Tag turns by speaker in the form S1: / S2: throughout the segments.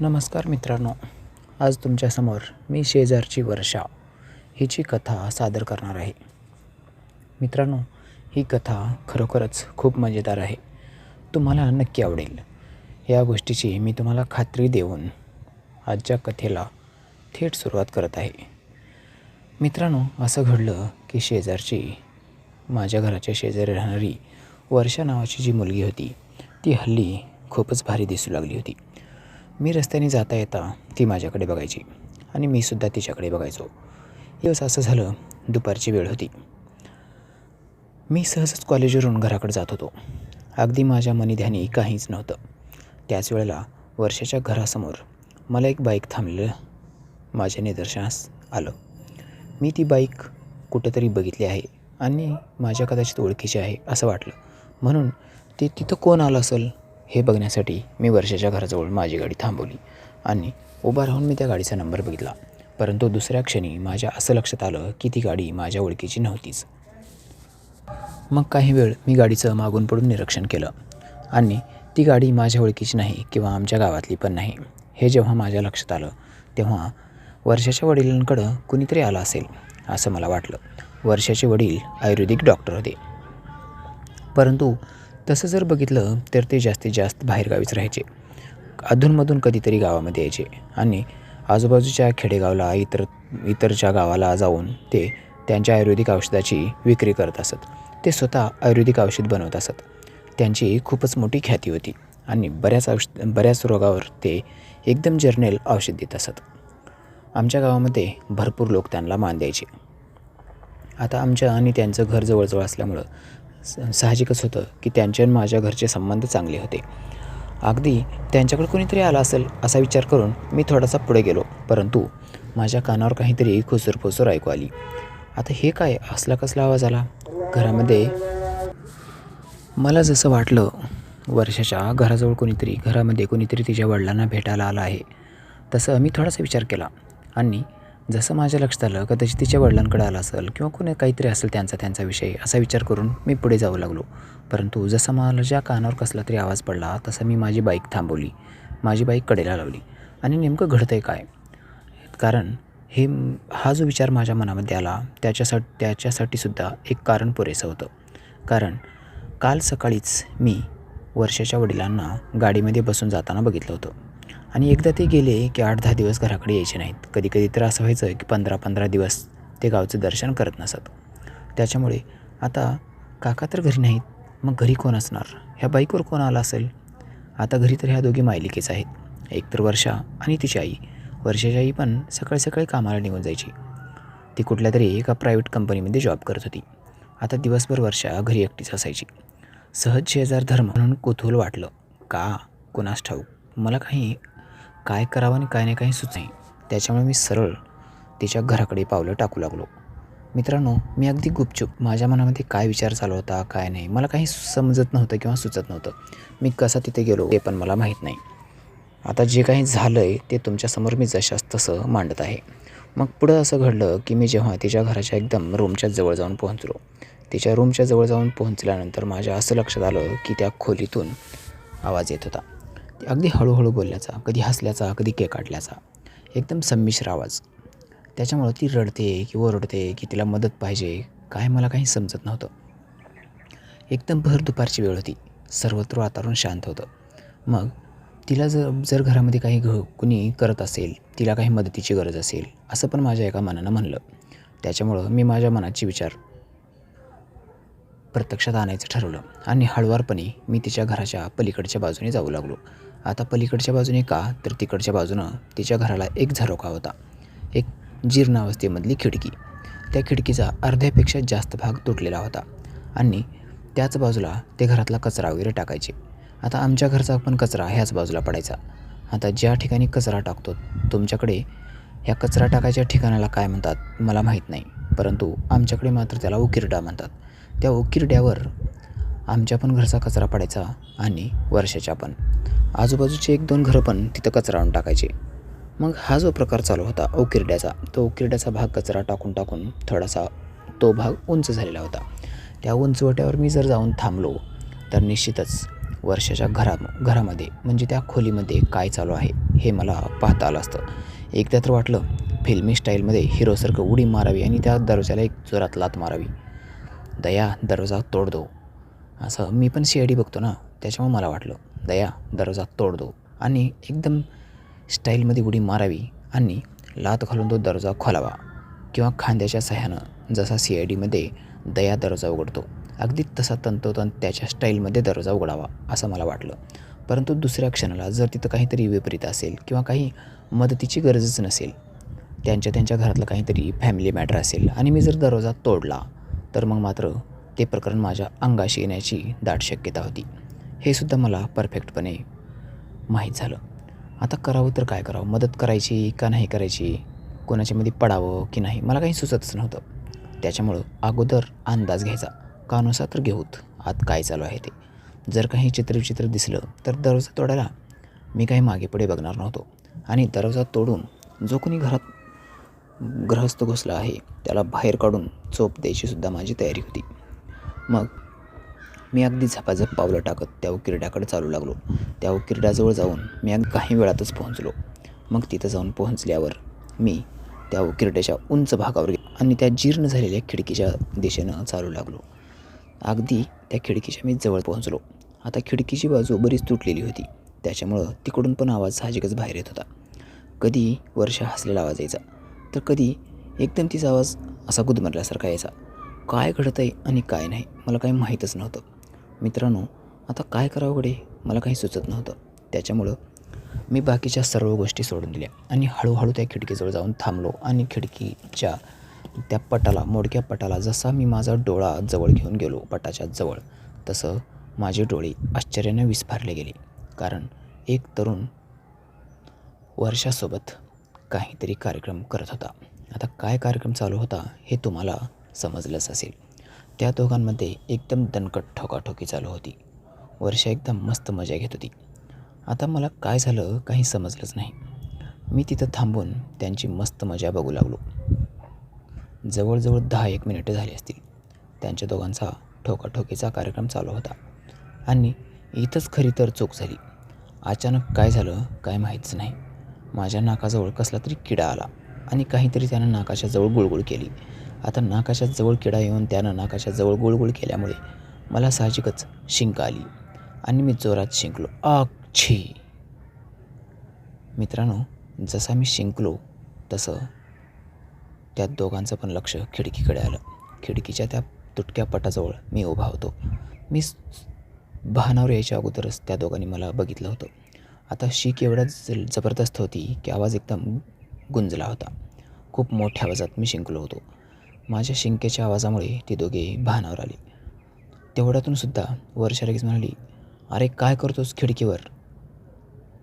S1: नमस्कार मित्रांनो आज तुमच्यासमोर मी शेजारची वर्षा हिची कथा सादर करणार आहे. मित्रांनो ही कथा खरोखरच खूप मजेदार आहे. तुम्हाला नक्की आवडेल. या गोष्टीची मी तुम्हाला खात्री देऊन आजच्या कथेला थेट सुरुवात करत आहे. मित्रांनो असं घडलं की शेजारची माझ्या घराच्या शेजारी राहणारी वर्षा नावाची जी मुलगी होती ती हल्ली खूपच भारी दिसू लागली होती. मी रस्त्याने जाता येता ती माझ्याकडे बघायची आणि मी सुद्धा तिच्याकडे बघायचो. दिवस असं झालं. दुपारची वेळ होती. मी सहजच कॉलेजवरून घराकडे जात होतो. अगदी माझ्या मनीध्यानी काहीच नव्हतं. त्याच वेळेला वर्षाच्या घरासमोर मला एक बाईक थांबलेलं माझ्या निदर्शनास आलं. मी ती बाईक कुठंतरी बघितली आहे आणि माझ्या कदाचित ओळखीची आहे असं वाटलं. म्हणून ते तिथं कोण आलं असेल? हे बघण्यासाठी मी वर्षाच्या घराजवळ माझी गाडी थांबवली आणि उभा राहून मी त्या गाडीचा नंबर बघितला. परंतु दुसऱ्या क्षणी माझ्या असं लक्षात आलं की ती गाडी माझ्या ओळखीची नव्हतीच. मग काही वेळ मी गाडीचं मागून पडून निरीक्षण केलं आणि ती गाडी माझ्या ओळखीची नाही किंवा आमच्या गावातली पण नाही. हे जेव्हा माझ्या लक्षात आलं तेव्हा वर्षाच्या वडिलांकडं कुणीतरी आलं असेल असं मला वाटलं. वर्षाचे वडील आयुर्वेदिक डॉक्टर होते. परंतु तसं जर बघितलं तर ते जास्तीत जास्त बाहेरगावीच राहायचे. अधूनमधून कधीतरी गावामध्ये यायचे. आणि आजूबाजूच्या खेडेगावला इतर इतरच्या गावाला जाऊन ते त्यांच्या आयुर्वेदिक औषधाची विक्री करत असत. ते स्वतः आयुर्वेदिक औषध बनवत असत. त्यांची खूपच मोठी ख्याती होती. आणि बऱ्याच औषध बऱ्याच रोगावर ते एकदम जर्नेल औषध देत असत. आमच्या गावामध्ये भरपूर लोक त्यांना मान द्यायचे. आता आमच्या आणि त्यांचं घर जवळजवळ असल्यामुळं साहजिकच होतं की त्यांचे आणि माझ्या घरचे संबंध चांगले होते. अगदी त्यांच्याकडे कोणीतरी आला असेल असा विचार करून मी थोडासा पुढे गेलो. परंतु माझ्या कानावर काहीतरी खुसूरफुसूर ऐकू आली. आता हे काय? असला कसला आवाज आला? घरामध्ये मला जसं वाटलं वर्षाच्या घराजवळ कोणीतरी घरामध्ये कोणीतरी तिच्या वडिलांना भेटायला आला आहे. तसं मी थोडासा विचार केला आणि जसं माझ्या लक्षात आलं कदाचित तिच्या वडिलांकडे आलं असेल किंवा कोणी काहीतरी असेल त्यांचा त्यांचा विषय असा विचार करून मी पुढे जाऊ लागलो. परंतु जसं मला ज्या कानावर कसला तरी आवाज पडला तसं मी माझी बाईक थांबवली. माझी बाईक कडेला लावली. आणि नेमकं घडतं आहे काय? कारण हे हा जो विचार माझ्या मनामध्ये आला त्याच्यासाठी त्याच्यासाठी सुद्धा एक कारण पुरेसं होतं. कारण काल सकाळीच मी वर्षाच्या वडिलांना गाडीमध्ये बसून जाताना बघितलं होतं. आणि एकदा ते गेले की आठ दहा दिवस घराकडे यायचे नाहीत. कधी कधी तर असं व्हायचं की पंधरा पंधरा दिवस ते गावचं दर्शन करत नसत. त्याच्यामुळे आता काका तर घरी नाहीत मग घरी कोण असणार? ह्या बाईकवर कोण आला असेल? आता घरी तर ह्या दोघी मायलिकेच आहेत. एक तर वर्षा आणि तिची आई. वर्षाची आई पण सकाळी सकाळी कामाला निघून जायची. ती कुठल्या तरी एका प्रायव्हेट कंपनीमध्ये जॉब करत होती. आता दिवसभर वर्षा घरी एकटीच असायची. सहज शेजार धर्म म्हणून कुतूहल वाटलं. का? कोणास ठाऊक? मला काही काय करावं आणि काय नाही काही सुच नाही. त्याच्यामुळे मी सरळ तिच्या घराकडे पावलं टाकू लागलो. मित्रांनो मी अगदी गुपचूप माझ्या मनामध्ये काय विचार चालू होता काय नाही मला काही समजत नव्हतं किंवा सुचत नव्हतं. मी कसा तिथे गेलो ते पण मला माहीत नाही. आता जे काही झालं आहे ते तुमच्यासमोर मी जशास तसं मांडत आहे. मग पुढं असं घडलं की मी जेव्हा तिच्या घराच्या एकदम रूमच्या जवळ जाऊन पोहोचलो. तिच्या रूमच्या जवळ जाऊन पोहोचल्यानंतर माझ्या असं लक्षात आलं की त्या खोलीतून आवाज येत होता. अगदी हळूहळू बोलल्याचा कधी हसल्याचा कधी केकाटल्याचा एकदम संमिश्र आवाज. त्याच्यामुळं ती रडते की ओरडते की तिला मदत पाहिजे काय मला काही समजत नव्हतं. एकदम भर दुपारची वेळ होती. सर्वत्र वातावरण शांत होतं. मग तिला जर जर घरामध्ये काही घ कुणी करत असेल तिला काही मदतीची गरज असेल असं पण माझ्या एका मनानं म्हणलं. त्याच्यामुळं मी माझ्या मनाचे विचार प्रत्यक्षात आणायचं ठरवलं आणि हळुवारपणे मी तिच्या घराच्या पलीकडच्या बाजूने जाऊ लागलो. आता पलीकडच्या बाजूने का? तर तिकडच्या बाजूनं तिच्या घराला एक झरोका होता. एक जीर्णावस्थेमधली खिडकी. त्या खिडकीचा अर्ध्यापेक्षा जास्त भाग तुटलेला होता आणि त्याच बाजूला ते घरातला कचरा वगैरे टाकायचे. आता आमच्या घरचा पण कचरा ह्याच बाजूला पडायचा. आता ज्या ठिकाणी कचरा टाकतो तुमच्याकडे ह्या कचरा टाकायच्या ठिकाणाला काय म्हणतात मला माहीत नाही. परंतु आमच्याकडे मात्र त्याला उकिरडा म्हणतात. त्या उकिरड्यावर आमच्या पण घरचा कचरा पडायचा आणि वर्षाच्या पण. आजूबाजूचे एक दोन घरं पण तिथं कचरा आणून टाकायचे. मग हा जो प्रकार चालू होता ओकिरड्याचा तो ओकिरड्याचा भाग कचरा टाकून टाकून थोडासा तो भाग उंच झालेला होता. त्या उंचवट्यावर मी जर जाऊन थांबलो तर निश्चितच वर्षाच्या घरा घरामध्ये म्हणजे त्या खोलीमध्ये काय चालू आहे हे मला पाहता आलं असतं. एकदा तर वाटलं फिल्मी स्टाईलमध्ये हिरोसारखं उडी मारावी आणि त्या दरवाजाला एक जोरात लात मारावी. दया दरवाजा तोड दो असं मी पण सी आय डी बघतो ना त्याच्यामुळे मला वाटलं दया दरवाजा तोड दो. आणि एकदम स्टाईलमध्ये उडी मारावी आणि लात घालून तो दरवाजा खोलावा किंवा खांद्याच्या सहाय्यानं जसा सी आय डीमध्ये दया दरवाजा उघडतो अगदी तसा तंतोतंत त्याच्या स्टाईलमध्ये दरवाजा उघडावा असं मला वाटलं. परंतु दुसऱ्या क्षणाला जर तिथं काहीतरी विपरीत असेल किंवा काही मदतीची गरजच नसेल त्यांच्या त्यांच्या घरातलं काहीतरी फॅमिली मॅटर असेल आणि मी जर दरवाजा तोडला तर मग मात्र ते प्रकरण माझ्या अंगाशी येण्याची दाट शक्यता होती. हे सुद्धा मला परफेक्टपणे माहीत झालं. आता करावं तर काय करावं? मदत करायची का नाही करायची? कोणाच्यामध्ये पडावं की नाही? मला काही सुचतच नव्हतं. त्याच्यामुळं अगोदर अंदाज घ्यायचा. कानुसा तर घेऊत. आत काय चालू आहे ते? जर काही चित्रविचित्र दिसलं तर दरवाजा तोडायला मी काही मागे पुढे बघणार नव्हतो. आणि दरवाजा तोडून जो कोणी घरात ग्रहस्थ घुसला आहे त्याला बाहेर काढून चोप द्यायची सुद्धा माझी तयारी होती. मग मी अगदी झपाझप पावलं टाकत त्या उकिरड्याकडे चालू लागलो. त्या उकिरड्याजवळ जाऊन मी अगदी काही वेळातच पोहोचलो. मग तिथं जाऊन पोहोचल्यावर मी त्या उकिरड्याच्या उंच भागावर गेलो आणि त्या जीर्ण झालेल्या खिडकीच्या दिशेनं चालू लागलो. अगदी त्या खिडकीच्या मी जवळ पोहोचलो. आता खिडकीची बाजू बरीच तुटलेली होती. त्याच्यामुळं तिकडून पण आवाज साहजिकच बाहेर येत होता. कधी वर्षा हसलेला आवाज यायचा तर कधी एकदम तिचा आवाज असा गुदमरल्यासारखा यायचा. काय घडत आहे आणि काय नाही मला काही माहीतच नव्हतं. मित्रांनो आता काय करावं गडे? मला काही सुचत नव्हतं. त्याच्यामुळं मी बाकीच्या सर्व गोष्टी सोडून दिल्या आणि हळूहळू त्या खिडकीजवळ जाऊन थांबलो आणि खिडकीच्या त्या पटाला मोडक्या पटाला जसा मी माझा डोळा जवळ घेऊन गेलो पटाच्या जवळ तसं माझे डोळे आश्चर्याने विस्फारले गेले. कारण एक तरुण वर्षासोबत काहीतरी कार्यक्रम करत होता. आता काय कार्यक्रम चालू होता हे तुम्हाला समजलंच असेल. त्या दोघांमध्ये एकदम दणकट ठोकाठोकी चालू होती. वर्षा एकदम मस्त मजा घेत होती. आता मला काय झालं काही समजलंच नाही. मी तिथं थांबून त्यांची मस्त मजा बघू लागलो. जवळजवळ दहा एक मिनिटं झाली असतील. त्यांच्या दोघांचा ठोकाठोकीचा कार्यक्रम चालू होता. आणि इथंच खरी तर चूक झाली. अचानक काय झालं काय माहीतच नाही. माझ्या नाकाजवळ कसला तरी किडा आला आणि काहीतरी त्यानं नाकाच्या जवळ गुळगुळ केली. आता नाकाशाजवळ किडा येऊन त्यानं नाकाशाजवळ गोळगोळ केल्यामुळे मला साहजिकच शिंक आली आणि मी जोरात शिंकलो. आक्षी मित्रांनो जसा मी शिंकलो तसं त्या दोघांचं पण लक्ष खिडकीकडे आलं. खिडकीच्या त्या तुटक्या पटाजवळ मी उभा होतो. मी भानावर यायच्या अगोदरच त्या दोघांनी मला बघितलं होतं. आता शीक एवढ्या ज जबरदस्त होती की आवाज एकदम गुंजला होता. खूप मोठ्या आवाजात मी शिंकलो होतो. माझ्या शिंकेच्या आवाजामुळे ती दोघे भानावर आली. तेवढ्यातून सुद्धा वर्षा लगेच म्हणाली अरे काय करतोस खिडकीवर?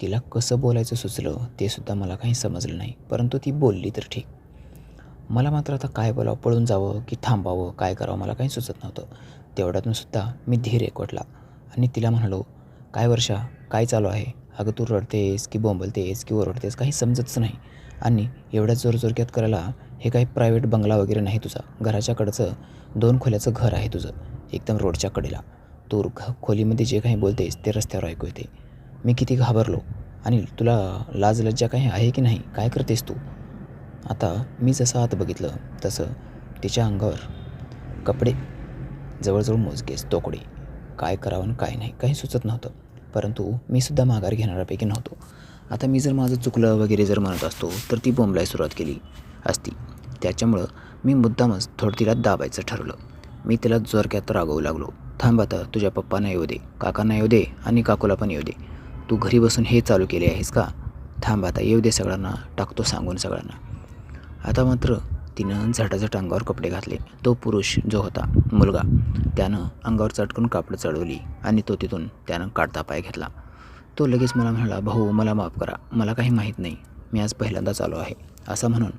S1: तिला कसं बोलायचं सुचलं ते सुद्धा मला काही समजलं नाही परंतु ती बोलली तर ठीक. मला मात्र आता काय बोलावं पळून जावं की थांबावं काय करावं मला काही सुचत नव्हतं. तेवढ्यातून सुद्धा मी धीर एकवटला आणि तिला म्हणालो काय वर्षा काय चालू आहे? अगं तू रडतेस की बोंबलतेस की ओरडतेस काही समजतच नाही. आणि एवढ्या जोरजोरक्यात करायला हे काही प्रायव्हेट बंगला वगैरे नाही तुझा. घराच्याकडचं दोन खोल्याचं घर आहे तुझं एकदम रोडच्या कडेला. तू घ खोलीमध्ये जे काही बोलतेस ते रस्त्यावर ऐकू येते. मी किती घाबरलो. आणि तुला लाज लज्जा काही आहे की नाही? काय करतेस तू? आता मी जसं आत बघितलं तसं तिच्या अंगावर कपडे जवळजवळ मोजकेस तोकडे. काय करावं आणि काय नाही काही सुचत नव्हतं. परंतु मी सुद्धा माघार घेणाऱ्यापैकी नव्हतो. आता मी जर माझं चुकलं वगैरे जर म्हणत असतो तर ती बोंबलाय सुरुवात केली असती. त्याच्यामुळं मी मुद्दामच थोडं तिला दाबायचं ठरवलं. मी तिला जोरक्यात रागवू लागलो. थांब आता तुझ्या पप्पांना येऊ दे. काकांना येऊ दे आणि काकूला पण येऊ दे. तू घरी बसून हे चालू केले आहेस का? थांब आता येऊ दे सगळ्यांना. टाकतो सांगून सगळ्यांना. आता मात्र तिनं झटाझट अंगावर कपडे घातले. तो पुरुष जो होता मुलगा त्यानं अंगावर चटकून कापडं चढवली आणि तो तिथून त्यानं काढता पाय घेतला. तो लगेच मला म्हणाला भाऊ मला माफ करा. मला काही माहीत नाही. मी आज पहिल्यांदाच आलो आहे. असं म्हणून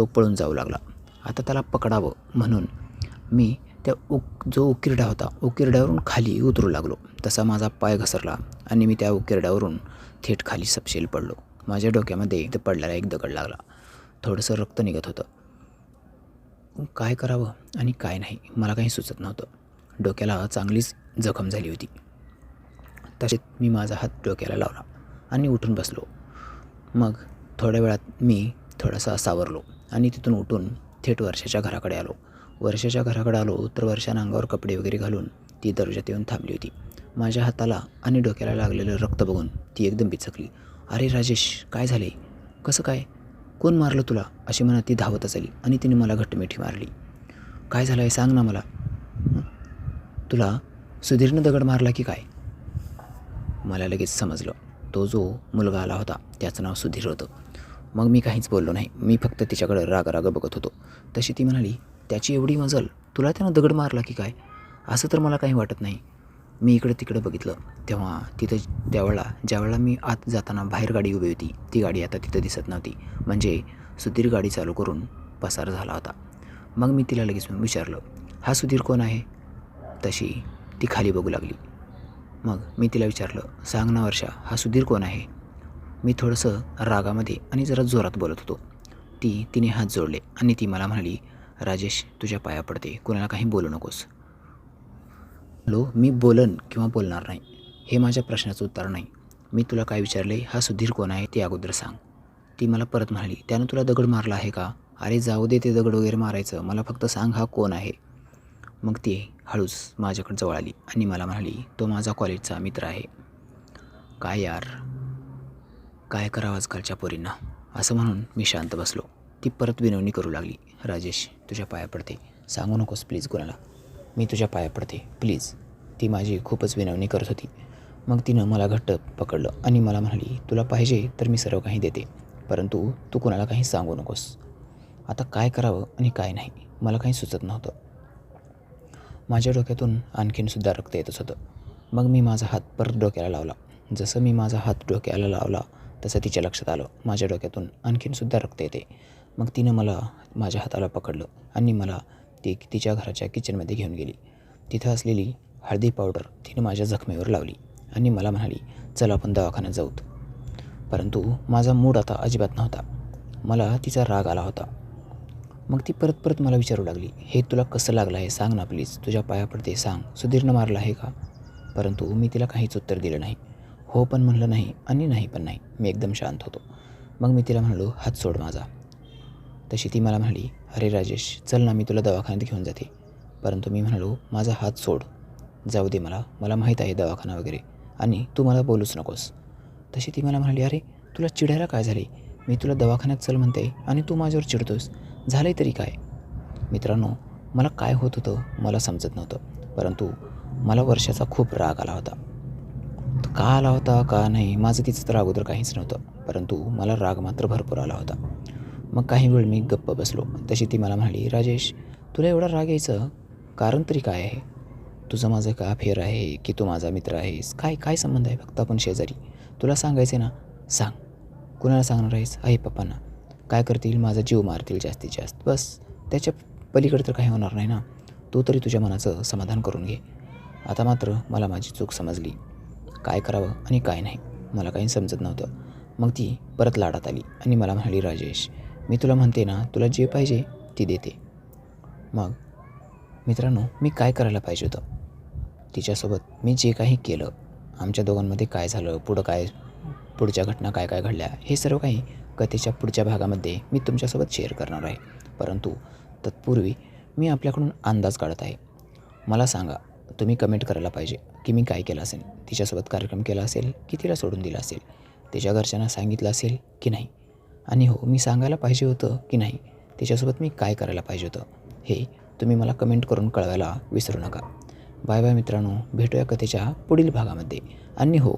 S1: तो पळून जाऊ लागला. आता त्याला पकडावं म्हणून मी त्या उक जो उकिरडा होता उकिरड्यावरून खाली उतरू लागलो. तसा माझा पाय घसरला आणि मी त्या उकिरड्यावरून थेट खाली सपशेल पडलो. माझ्या डोक्यामध्ये इथं पडलेला एक दगड लागला. थोडंसं रक्त निघत होतं. काय करावं आणि काय नाही मला काही सुचत नव्हतं. डोक्याला चांगलीच जखम झाली होती. तसेच मी माझा हात डोक्याला लावला आणि उठून बसलो. मग थोड्या वेळात मी थोडासा सावरलो. आणि तिथून उठून थेट वर्षाच्या घराकडे आलो. वर्षाच्या घराकडे आलो तर वर्षानं अंगावर कपडे वगैरे घालून ती दर्जात येऊन थांबली होती. माझ्या हाताला आणि डोक्याला लागलेलं रक्त बघून ती एकदम बिचकली. अरे राजेश काय झाले? कसं काय? कोण मारलं तुला? अशी म्हणत ती धावतच आली आणि तिने मला घट्टमिठी मारली. काय झालं आहे सांग ना मला. तुला सुधीरनं दगड मारला की काय? मला लगेच समजलं. तो जो मुलगा आला होता त्याचं नाव सुधीर होतं. मग मी काहीच बोललो नाही. मी फक्त तिच्याकडं राग राग बघत होतो. तशी ती म्हणाली त्याची एवढी मजल तुला त्यानं दगड मारला की काय? असं तर मला काही वाटत नाही. मी इकडं तिकडं बघितलं. तेव्हा तिथं त्यावेळेला ज्यावेळेला मी आत जाताना बाहेर गाडी उभी होती ती गाडी आता तिथं दिसत नव्हती. म्हणजे सुधीर गाडी चालू करून पसार झाला होता. मग मी तिला लगेच विचारलं हा सुधीर कोण आहे? तशी ती खाली बघू लागली. मग मी तिला विचारलं सांग ना वर्षा हा सुधीर कोण आहे? मी थोडंसं रागामध्ये आणि जरा जोरात बोलत होतो. ती तिने हात जोडले आणि ती मला म्हणाली राजेश तुझ्या पाया पडते. कुणाला काही बोलू नकोस. हॅलो मी बोलन किंवा बोलणार नाही. हे माझ्या प्रश्नाचं उत्तर नाही. मी तुला काय विचारले हा सुधीर कोण आहे ते अगोदर सांग. ती मला परत म्हणाली त्यानं तुला दगड मारला आहे का? अरे जाऊ दे ते दगड वगैरे मारायचं. मला फक्त सांग हा कोण आहे. मग ती हळूच माझ्याकडे जवळ आली आणि मला म्हणाली तो माझा कॉलेजचा मित्र आहे. काय यार? काय करावं आजकालच्या पोरींना? असं म्हणून मी शांत बसलो. ती परत विनवणी करू लागली. राजेश तुझ्या पाया पडते. सांगू नकोस प्लीज कोणाला मी तुझ्या पाया पडते. प्लीज ती माझी खूपच विनवणी करत होती. मग तिनं मला घट्ट पकडलं आणि मला म्हणाली तुला पाहिजे तर मी सर्व काही देते. परंतु तू कोणाला काही सांगू नकोस. आता काय करावं आणि काय नाही मला काही सुचत नव्हतं. माझ्या डोक्यातून आणखीनसुद्धा रक्त येतच होतं. मग मी माझा हात परत डोक्याला लावला. जसं मी माझा हात डोक्याला लावला तसं तिच्या लक्षात आलं. माझ्या डोक्यातून आणखीनसुद्धा रक्त येते. मग तिनं मला माझ्या हाताला पकडलं आणि मला ती तिच्या घराच्या किचनमध्ये घेऊन गेली. तिथं असलेली हळदी पावडर तिने माझ्या जखमेवर लावली आणि मला म्हणाली चल आपण दवाखान्यात जाऊत. परंतु माझा मूड आता अजिबात नव्हता. मला तिचा राग आला होता. मग ती परत परत मला विचारू लागली हे तुला कसं लागलं आहे सांग ना प्लीज. तुझ्या पाया पडते सांग. सुधीरनं मारलं आहे का? परंतु मी तिला काहीच उत्तर दिलं नाही. हो पण म्हणलं नाही आणि नाही पण नाही. मी एकदम शांत होतो. मग मी तिला म्हणालो हात सोड माझा. तशी ती मला म्हणाली अरे राजेश चल ना मी तुला दवाखान्यात घेऊन जाते. परंतु मी म्हणालो माझा हात सोड. जाऊ दे मला. मला माहीत आहे दवाखाना वगैरे. आणि तू मला बोलूच नकोस. तशी ती मला म्हणाली अरे तुला चिडायला काय झाले? मी तुला दवाखान्यात चल म्हणते आणि तू माझ्यावर चिडतोस. झालं तरी काय? मित्रांनो मला काय होत होतं मला समजत नव्हतं. परंतु मला वर्षाचा खूप राग आला होता. तो का आला होता का नाही माझं तिचं तर अगोदर काहीच नव्हतं परंतु मला राग मात्र भरपूर आला होता. मग काही वेळ मी गप्प बसलो. तशी ती मला म्हणाली राजेश तुला एवढा राग यायचं? कारण तरी काय आहे? तुझं माझं का फेर आहे की तू माझा मित्र आहेस? काय काय संबंध आहे फक्त आपण शेजारी? तुला सांगायचं आहे ना सांग. कुणाला सांगणार आहेस? आई पप्पांना. काय करतील? माझा जीव मारतील जास्तीत जास्त. बस त्याच्या पलीकडे तर काही होणार नाही ना. तू तरी तुझ्या मनाचं समाधान करून घे. आता मात्र मला माझी चूक समजली. काय करावं आणि काय नाही. मला काही समजत नव्हतं. मग ती परत लाडात आली आणि मला म्हणाली राजेश मी तुला म्हणते ना तुला जे पाहिजे ती देते. मग मित्रांनो मी काय करायला पाहिजे होतं? तिच्यासोबत मी जे काही केलं आमच्या दोघांमध्ये काय झालं पुढं काय पुढच्या घटना काय काय घडल्या हे सर्व काही कथेच्या पुढच्या भागामध्ये मी तुमच्यासोबत शेअर करणार आहे. परंतु तत्पूर्वी मी आपल्याकडून अंदाज काढत आहे. मला सांगा तुम्ही कमेंट करायला पाहिजे की मी काय केलं असेल तिच्यासोबत कार्यक्रम केला असेल की तिला सोडून दिला असेल तिच्या घरच्यांना सांगितलं असेल की नाही? आणि हो मी सांगायला पाहिजे होतं की नाही तिच्यासोबत मी काय करायला पाहिजे होतं हे तुम्ही मला कमेंट करून कळवायला विसरू नका. बाय बाय मित्रांनो भेटूया कथेच्या पुढील भागामध्ये. आणि हो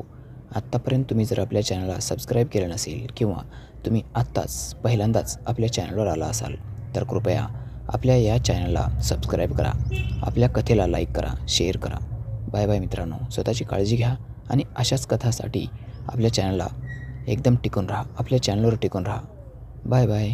S1: आत्तापर्यंत तुम्ही जर आपल्या चॅनलला सबस्क्राईब केलं नसेल किंवा तुम्ही आत्ताच पहिल्यांदाच आपल्या चॅनलवर आला असाल तर कृपया आपल्या या चॅनलला सबस्क्राईब करा. आपल्या कथेला लाईक करा शेअर करा. बाय बाय मित्रांनो स्वतःची काळजी घ्या आणि अशाच कथासाठी आपल्या चॅनलला एकदम टिकून राहा. आपल्या चॅनलवर टिकून राहा. Bye bye.